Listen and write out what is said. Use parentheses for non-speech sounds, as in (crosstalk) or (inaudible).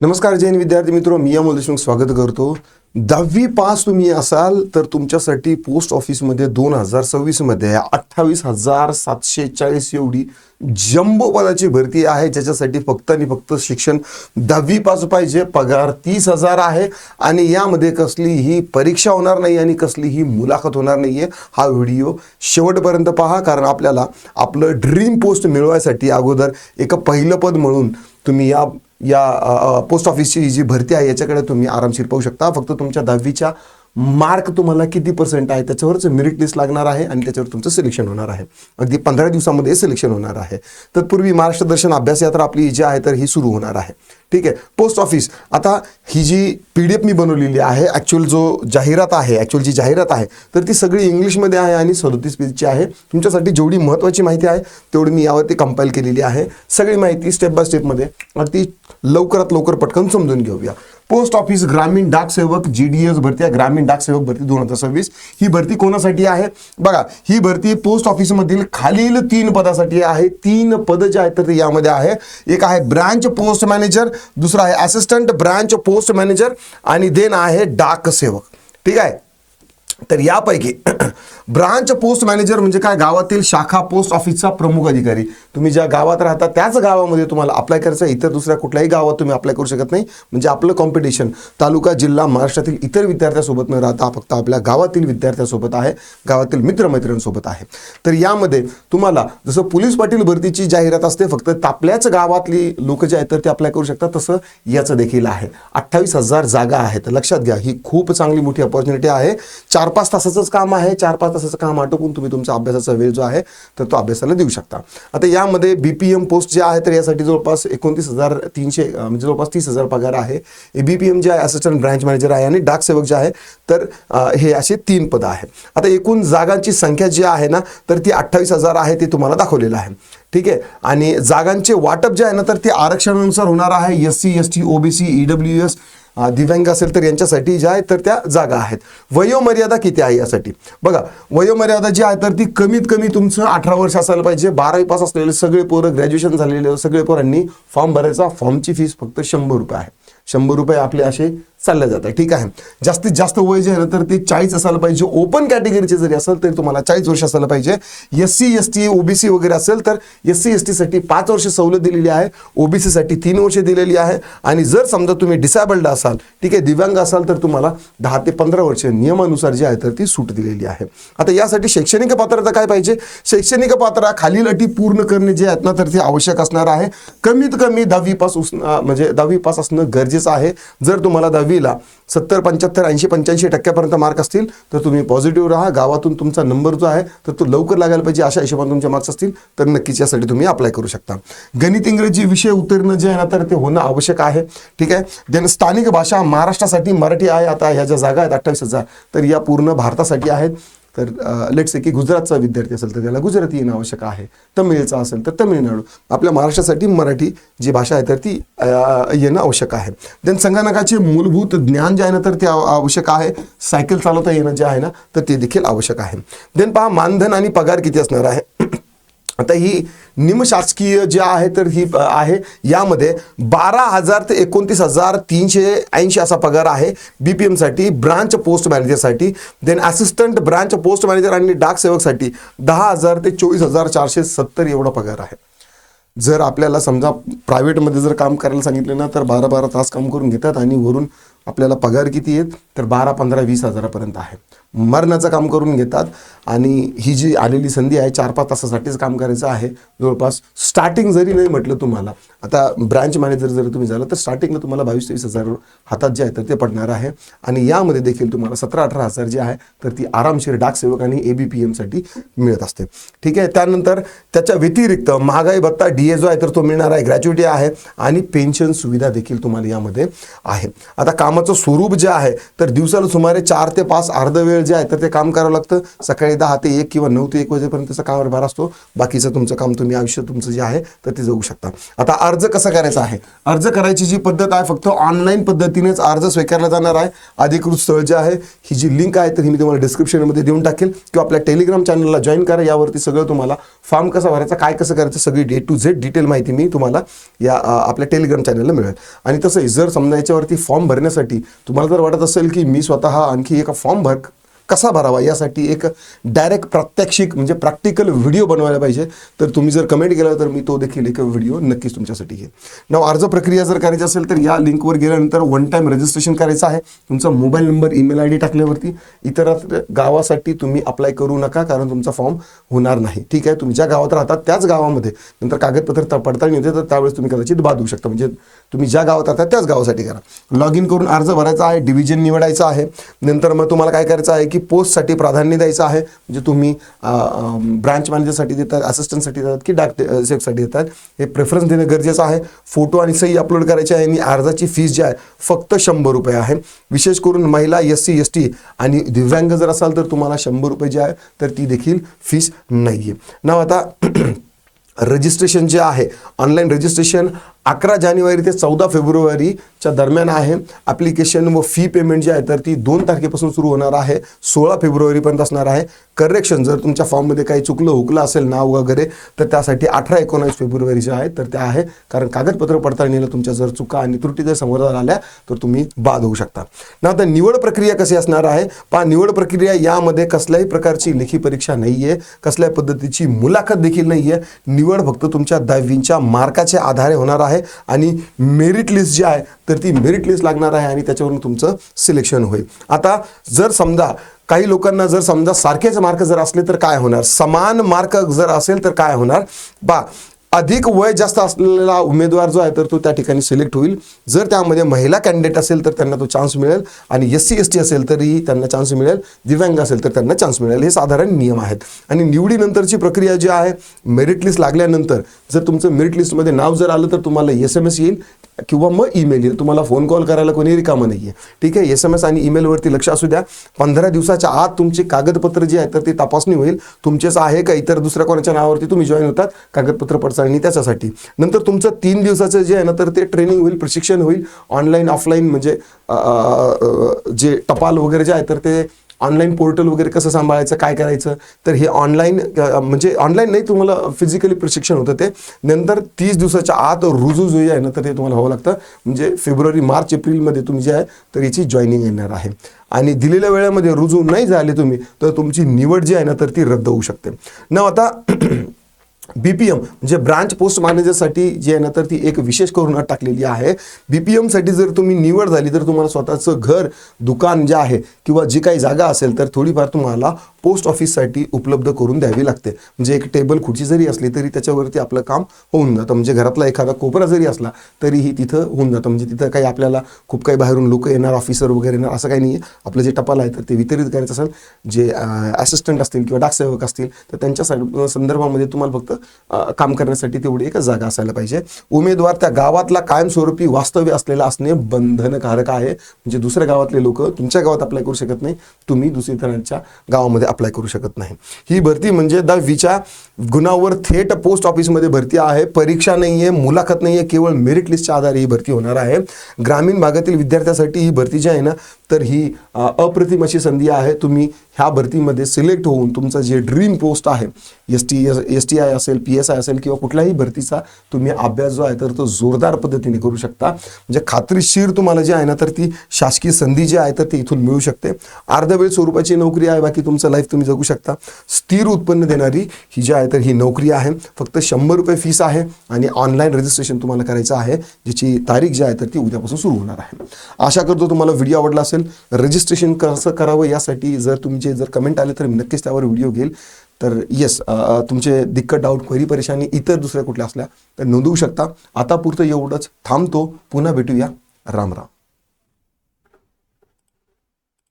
नमस्कार जैन विद्यार्थी मित्र मी अमोल देशमुख स्वागत करतो. दहावी पास तुम्ही असाल तर तुमच्यासाठी पोस्ट ऑफिसमध्ये दोन हजार सव्वीसमध्ये अठ्ठावीस हजार सातशे चाळीस एवढी जम्बो पदाची भरती आहे ज्याच्यासाठी फक्त आणि फक्त शिक्षण दहावी पास पाहिजे. पगार तीस हजार आहे आणि यामध्ये कसलीही परीक्षा होणार नाही आणि कसलीही मुलाखत होणार नाही आहे हा व्हिडिओ शेवटपर्यंत पहा कारण आपल्याला आपलं ड्रीम पोस्ट मिळवायसाठी अगोदर एक पहिलं पद म्हणून तुम्ही या या पोस्ट ऑफिसची जी भरती आहे याच्याकडे तुम्ही आरामशीर पाहू शकता. फक्त तुमच्या दहावीच्या मार्क तुम्हाला किती पर्सेंट आहे? त्याच्यावरच मेरिट लिस्ट लागणार आहे आणि त्याच्यावर तुमचं सिलेक्शन होणार आहे. अगदी पंधरा दिवसामध्ये सिलेक्शन होणार आहे. तर पूर्वी महाराष्ट्र दर्शन अभ्यास यात्रा आपली जी आहे तर ही सुरू होणार आहे. ठीक आहे? पोस्ट ऑफिस आता ही जी पी डी एफ मी बनवलेली आहे ॲक्च्युअल जो जाहिरात आहे ॲक्च्युअल जी जाहिरात आहे तर ती सगळी इंग्लिशमध्ये आहे आणि सदोतीस पेजची आहे. तुमच्यासाठी जेवढी महत्त्वाची माहिती आहे तेवढी मी यावरती कंपाईल केलेली आहे. सगळी माहिती स्टेप बाय स्टेपमध्ये अगदी लवकरात लवकर पटकन समजून घेऊया. पोस्ट ऑफिस ग्रामीण डाक सेवक जी डी एस भरती आहे. ग्रामीण डाक सेवक भरती दोन हजार सव्वीस. ही भरती कोणासाठी आहे? बघा ही भरती पोस्ट ऑफिसमधील खालील तीन पदासाठी आहे. तीन पद जे आहेत तर ते यामध्ये आहे. एक आहे ब्रांच पोस्ट मॅनेजर दुसरा आहे असिस्टंट ब्रांच पोस्ट मॅनेजर आणि देन आहे डाक सेवक ठीक आहे? तर यापैकी ब्रांच पोस्ट मॅनेजर म्हणजे काय? गावातील शाखा पोस्ट ऑफिसचा प्रमुख अधिकारी. तुम्ही ज्या गावात राहता त्याच गावामध्ये तुम्हाला अप्लाय करायचं आहे. इतर दुसऱ्या कुठल्याही गावात तुम्ही अप्लाय करू शकत नाही. म्हणजे आपलं कॉम्पिटिशन तालुका जिल्हा महाराष्ट्रातील इतर विद्यार्थ्यासोबत न राहता फक्त आपल्या गावातील विद्यार्थ्यासोबत आहे. गावातील मित्रमैत्रिणींसोबत आहे. तर यामध्ये तुम्हाला जसं पोलीस पाटील भरतीची जाहिरात असते फक्त आपल्याच गावातली लोक जे आहेत तर ते अप्लाय करू शकतात. तसं याचं देखील आहे. अठ्ठावीस हजार जागा आहेत. लक्षात घ्या ही खूप चांगली मोठी अपॉर्च्युनिटी आहे. चार पाच तासाचंच काम आहे. चार पाच तासाचं काम आटोपून तुम्ही तुमचा अभ्यासाचा वेळ जो आहे तर तो अभ्यासाला देऊ शकता. आता यामध्ये बी पी एम पोस्ट जे आहे तर यासाठी जवळपास एकोणतीस हजार तीनशे म्हणजे जवळपास तीस हजार पगार आहे. बी पी एम जे आहे असिस्टंट ब्रँच मॅनेजर आहे आणि डाक सेवक जे आहे तर हे असे तीन पदं आहे. आता एकूण जागांची संख्या जी आहे ना तर ती अठ्ठावीस हजार आहे ते तुम्हाला दाखवलेलं आहे. ठीक आहे? आणि जागांचे वाटप जे आहे ना तर ते आरक्षणानुसार होणार आहे. S C S T OBC EWS दिव्यांग असेल तर यांच्यासाठी ज्या आहेत तर त्या जागा आहेत. वयोमर्यादा किती आहे यासाठी? बघा वयोमर्यादा जी आहे तर ती कमीत कमी तुमचं अठरा वर्ष असायला पाहिजे. बारावी पास असलेले सगळे पोरं ग्रॅज्युएशन झालेले सगळे पोरांनी फॉर्म भरायचा. फॉर्मची फीस फक्त शंभर रुपये आहे. शंभर रुपये आपले असे चालले जातात. ठीक आहे? जास्तीत जास्त वय जे आहे ना तर ते चाळीस असायला पाहिजे. ओपन कॅटेगरीचे जरी असेल तरी तुम्हाला चाळीस वर्ष असायला पाहिजे. S C S T OBC वगैरे असेल तर एस सी एस टीसाठी पाच वर्ष सवलत दिलेली आहे. ओबीसीसाठी तीन वर्ष दिलेली आहे. आणि जर समजा तुम्ही डिसेबल्ड असाल ठीक आहे दिव्यांग असाल तर तुम्हाला दहा ते पंधरा वर्ष नियमानुसार जे आहे तर ती सूट दिलेली आहे. आता यासाठी शैक्षणिक पात्रता काय पाहिजे? शैक्षणिक पात्रता खालील अटी पूर्ण करणे जे आहेत ना तर ते आवश्यक असणार आहे. कमीत कमी दहावी पास म्हणजे दहावी पास असणं गरजेचं आहे. जर तुम्हाला दहावीला सत्तर पंच्याहत्तर ऐंशी पंच्याऐंशी टक्क्यापर्यंत मार्क असतील तर तुम्ही पॉझिटिव्ह राहा. गावातून तुमचा नंबर जो आहे तर तो लवकर लागायला पाहिजे. अशा हिशोबाने तुमचे मार्क्स असतील तर नक्कीच यासाठी तुम्ही अप्लाय करू शकता. गणित इंग्रजी विषय उत्तीर्ण जे आहे ना तर ते होणं आवश्यक आहे. ठीक आहे? देन स्थानिक भाषा महाराष्ट्रासाठी मराठी आहे. आता ह्या ज्या जागा आहेत अठ्ठावीस हजार तर या पूर्ण भारतासाठी आहेत. तर लेट्स की गुजरातचा विद्यार्थी असेल तर त्याला गुजराती येणं आवश्यक आहे. तमिळचा असेल तर तमिळनाडू आपल्या महाराष्ट्रासाठी मराठी जी भाषा आहे तर ती येणं आवश्यक आहे. देन संगणकाचे मूलभूत ज्ञान जे आहे ना तर ते आवश्यक आहे. सायकल चालवता येणं जे आहे ना तर ते देखील आवश्यक आहे. देन पहा मानधन आणि पगार किती असणार आहे? आता ही निमशासकीय जे आहे तर ही आहे. यामध्ये बारा हजार ते एकोणतीस हजार तीनशे ऐंशी असा पगार आहे बी पी एमसाठी branch post मॅनेजरसाठी then assistant branch post manager आणि डाक सेवकसाठी दहा हजार ते चोवीस हजार चारशे सत्तर एवढा पगार आहे. जर आपल्याला समजा प्रायव्हेटमध्ये जर काम करायला सांगितलं ना तर बारा बारा तास काम करून घेतात आणि वरून आपल्याला पगार किती आहेत? तर बारा पंधरा वीस हजारापर्यंत आहे. मरणाचं काम करून घेतात आणि ही जी आलेली संधी आहे चार पाच तासासाठीच काम करायचं आहे. जवळपास स्टार्टिंग जरी नाही म्हटलं तुम्हाला आता ब्रँच मॅनेजर जर तुम्ही झालं तर स्टार्टिंगला तुम्हाला बावीस तेवीस हजार हातात जे आहे तर ते पडणार आहे. आणि यामध्ये देखील तुम्हाला सतरा अठरा हजार जे आहे तर ती आरामशीर डाक सेवक आणि ए बी पी एमसाठी मिळत असते. ठीक आहे? त्यानंतर त्याच्या व्यतिरिक्त महागाई भत्ता डी ए जो आहे तर तो मिळणार आहे ग्रॅच्युटी आहे आणि पेन्शन सुविधा देखील तुम्हाला यामध्ये आहे. आता काम कामाचं स्वरूप जे आहे तर दिवसाला सुमारे चार ते पाच अर्ध वेळ जे आहे तर ते काम करावं लागतं. सकाळी दहा ते एक किंवा नऊ ते एक वाजेपर्यंतचा कामभार असतो. बाकीचं तुमचं काम तुम्ही आयुष्य तुमचं जे आहे तर ते जगू शकता. आता अर्ज कसा करायचा आहे? अर्ज करायची जी पद्धत आहे फक्त ऑनलाईन पद्धतीनेच अर्ज स्वीकारला जाणार आहे. अधिकृत स्थळ जे आहे ही जी लिंक आहे तर ही मी तुम्हाला डिस्क्रिप्शनमध्ये देऊन टाकेल. किंवा आपल्या टेलिग्राम चॅनलला जॉईन करा. यावरती सगळं तुम्हाला फॉर्म कसा भरायचा काय कसं करायचं सगळी डे टू झेड डिटेल माहिती मी तुम्हाला या आपल्या टेलिग्राम चॅनलला मिळेल. आणि तसंही जर समजा याच्यावरती फॉर्म भरण्यासाठी तुम्हाला जर वाटत असेल की मी स्वतः आणखी एका फॉर्म भर कसा भरावा? यासाठी एक डायरेक्ट प्रात्यक्षिक म्हणजे प्रॅक्टिकल व्हिडिओ बनवायला पाहिजे. तर तुम्ही जर कमेंट केला तर मी तो देखील एक व्हिडिओ नक्कीच तुमच्यासाठी घेईन. नाव अर्ज प्रक्रिया जर करायची असेल तर या लिंकवर गेल्यानंतर वन टाईम रजिस्ट्रेशन करायचं आहे. तुमचा mobile number email I D टाकल्यावरती इतर गावासाठी तुम्ही अप्लाय करू नका कारण तुमचा फॉर्म होणार नाही. ठीक आहे? तुम्ही ज्या गावात राहतात त्याच गावामध्ये. नंतर कागदपत्र पडताळणी येते तर त्यावेळेस तुम्ही कदाचित बाद होऊ शकता. म्हणजे तुम्ही ज्या गावात राहता त्याच गावासाठी करा. लॉग इन करून अर्ज भरायचा आहे डिव्हिजन निवडायचं आहे. नंतर मग तुम्हाला काय करायचं आहे की पोस्टसाठी प्राधान्य द्यायचं आहे. म्हणजे तुम्ही ब्रांच मॅनेजरसाठी देतात असिस्टंटसाठी देतात की डाक सेफसाठी देतात. हे प्रेफरन्स देणं गरजेचं आहे. फोटो आणि सही अपलोड करायची आहे आणि अर्जाची फीस जी आहे फक्त शंभर रुपये आहे. विशेष करून महिला एस सी एस टी आणि दिव्यांग जर असाल तर तुम्हाला शंभर रुपये जी आहे तर ती देखील फीस नाही आहे ना आता (clears throat) रजिस्ट्रेशन जे आहे ऑनलाईन रजिस्ट्रेशन अकरा जानेवारी ते चौदा फेब्रुवारीच्या दरम्यान आहे. ॲप्लिकेशन व फी पेमेंट जी आहे तर ती दोन तारखेपासून सुरू होणार आहे. सोळा फेब्रुवारीपर्यंत असणार आहे. करेक्शन जर तुमच्या फॉर्ममध्ये काही चुकलं हुकलं असेल नाव वगैरे तर त्यासाठी अठरा एकोणावीस फेब्रुवारी जे आहे तर ते आहे. कारण कागदपत्र पडताळणीला तुमच्या जर चुका आणि त्रुटी जर समोर आल्या तर तुम्ही बाद होऊ शकता. ना आता निवड प्रक्रिया कशी असणार आहे? पहा निवड प्रक्रिया यामध्ये कसल्याही प्रकारची लेखी परीक्षा नाही आहे कसल्याही पद्धतीची मुलाखत देखील नाही आहे निवड फक्त तुमच्या दहावींच्या मार्काच्या आधारे होणार आहे. आणि मेरिट लिस्ट जी आहे तर ती मेरिट लिस्ट लागणार आहे आणि त्याच्यावरून तुमचं सिलेक्शन होईल. आता जर समजा काही लोकांना जर समजा सारखेच मार्क जर असले तर काय होणार? समान मार्क जर असेल तर काय होणार? बा अधिक वय जास्त असलेला उमेदवार जो आहे तर तो त्या ठिकाणी सिलेक्ट होईल. जर त्यामध्ये महिला कॅन्डिडेट असेल तर त्यांना तो चान्स मिळेल. आणि एस सी एस टी असेल तरीही त्यांना चान्स मिळेल. दिव्यांग असेल तर त्यांना चान्स मिळेल. हे साधारण नियम आहेत. आणि निवडीनंतरची प्रक्रिया जी आहे मेरिट लिस्ट लागल्यानंतर जर तुमचं मेरिट लिस्टमध्ये नाव जर आलं तर तुम्हाला एस एम एस येईल. किंवा मग ईमेल येईल. तुम्हाला फोन कॉल करायला कोणी रिकामं नाही आहे ठीक आहे? एस एम एस आणि ईमेलवरती लक्ष असू द्या. पंधरा दिवसाच्या आत तुमची कागदपत्र जी आहे तर ती तपासणी होईल. तुमचेच आहे का इतर दुसऱ्या कोणाच्या नावावरती तुम्ही जॉईन होतात? कागदपत्र पडताळणी त्याच्यासाठी. नंतर तुमचं तीन दिवसाचं जे आहे ना तर ते ट्रेनिंग होईल प्रशिक्षण होईल. ऑनलाईन ऑफलाईन म्हणजे जे टपाल वगैरे जे आहे तर ते ऑनलाईन पोर्टल वगैरे कसं सांभाळायचं काय करायचं? तर हे ऑनलाईन म्हणजे ऑनलाईन नाही तुम्हाला फिजिकली प्रशिक्षण होतं ते. नंतर तीस दिवसाच्या आत रुजू जो आहे ना तर ते तुम्हाला हवं लागतं. म्हणजे फेब्रुवारी मार्च एप्रिलमध्ये तुम्ही जे आहे तर याची जॉईनिंग येणार आहे. आणि दिलेल्या वेळेमध्ये रुजू नाही झाले तुम्ही तर तुमची निवड जी आहे ना तर ती रद्द होऊ शकते. न आता बी पी एम म्हणजे ब्रांच पोस्ट मॅनेजरसाठी जी आहे ना तर ती एक विशेष करून अट टाकलेली आहे. बी पी एमसाठी जर तुम्ही निवड झाली तर तुम्हाला स्वतःचं घर दुकान जे आहे किंवा जी काही जागा असेल तर थोडीफार तुम्हाला पोस्ट ऑफिससाठी उपलब्ध करून द्यावी लागते. म्हणजे एक टेबल खुर्ची जरी असली तरी त्याच्यावरती आपलं काम होऊन जातं. म्हणजे घरातला एखादा कोपरा जरी असला तरीही तिथं होऊन जातं. म्हणजे तिथं काही आपल्याला खूप काही बाहेरून लोक येणार ऑफिसर वगैरे येणार असं काही नाही आहे आपलं जे टपाल आहे तर ते वितरित करायचं असेल. जे असिस्टंट असतील किंवा डाकसेवक असतील तर त्यांच्या संदर्भामध्ये तुम्हाला फक्त काम करण्यासाठी तेवढी एक जागा असायला पाहिजे. उमेदवार त्या गावातला कायमस्वरूपी वास्तव्य असलेला असणे बंधनकारक आहे. म्हणजे दुसऱ्या गावातले लोक तुमच्या गावात अप्लाय करू शकत नाही. तुम्ही दुसरीतरांच्या गावामध्ये अप्लाय करू शकत नाही. ही भरती म्हणजे दहावीच्या गुणावर थेट पोस्ट ऑफिसमध्ये भरती आहे. परीक्षा नाही आहे मुलाखत नाही आहे केवळ मेरिट लिस्टच्या आधारे ही भरती होणार आहे. ग्रामीण भागातील विद्यार्थ्यासाठी ही भरती जी आहे ना तर ही अप्रतिम अशी संधी आहे. तुम्ही ह्या भरतीमध्ये सिलेक्ट होऊन तुमचं जे ड्रीम पोस्ट आहे S T S T I असेल पी एस आय असेल किंवा कुठल्याही भरतीचा तुम्ही अभ्यास जो आहे तर तो जोरदार पद्धतीने करू शकता. म्हणजे खात्रीशीर तुम्हाला जे आहे ना तर ती शासकीय संधी जी आहे तर ती इथून मिळू शकते. अर्धवेळ स्वरूपाची नोकरी आहे बाकी तुमचं लाईफ तुम्ही जगू शकता. स्थिर उत्पन्न देणारी ही जी आहे तर ही नोकरी आहे. फक्त शंभर रुपये फीस आहे आणि ऑनलाईन रजिस्ट्रेशन तुम्हाला करायचं आहे ज्याची तारीख जी आहे तर ती उद्यापासून सुरू होणार आहे. आशा करतो तुम्हाला व्हिडिओ आवडला असेल. असेल रजिस्ट्रेशन कसं करावं यासाठी जर तुमचे जर कमेंट आले तर मी नक्कीच त्यावर व्हिडिओ घेईल. तर येस तुमचे दिक्कत डाऊट क्वेरी परेशानी इतर दुसऱ्या कुठल्या असल्या तर नोंदवू शकता. आता पुरतं एवढंच. थांबतो. पुन्हा भेटूया. राम राम.